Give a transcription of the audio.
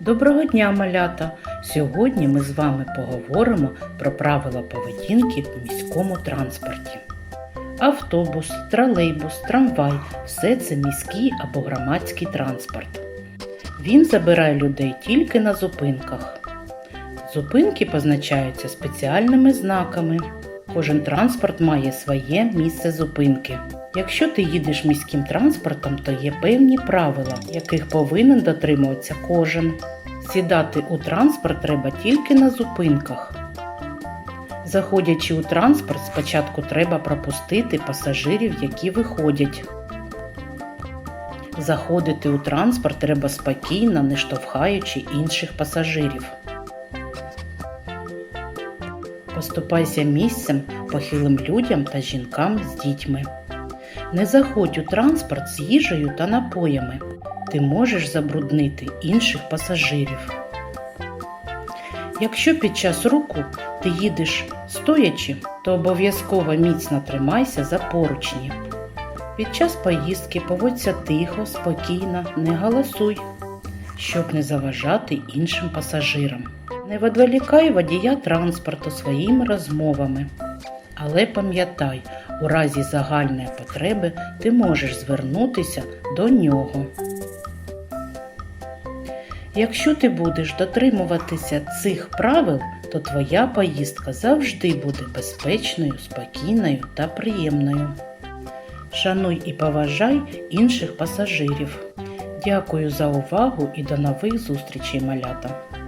Доброго дня, малята! Сьогодні ми з вами поговоримо про правила поведінки в міському транспорті. Автобус, тролейбус, трамвай все це міський або громадський транспорт. Він забирає людей тільки на зупинках. Зупинки позначаються спеціальними знаками. Кожен транспорт має своє місце зупинки. Якщо ти їдеш міським транспортом, то є певні правила, яких повинен дотримуватися кожен. Сідати у транспорт треба тільки на зупинках. Заходячи у транспорт, спочатку треба пропустити пасажирів, які виходять. Заходити у транспорт треба спокійно, не штовхаючи інших пасажирів. Поступайся місцем похилим людям та жінкам з дітьми. Не заходь у транспорт з їжею та напоями. Ти можеш забруднити інших пасажирів. Якщо під час руху ти їдеш стоячи, то обов'язково міцно тримайся за поручні. Під час поїздки поводься тихо, спокійно, не галасуй, щоб не заважати іншим пасажирам. Не відволікай водія транспорту своїми розмовами. Але пам'ятай, у разі загальної потреби ти можеш звернутися до нього. Якщо ти будеш дотримуватися цих правил, то твоя поїздка завжди буде безпечною, спокійною та приємною. Шануй і поважай інших пасажирів. Дякую за увагу і до нових зустрічей, малята!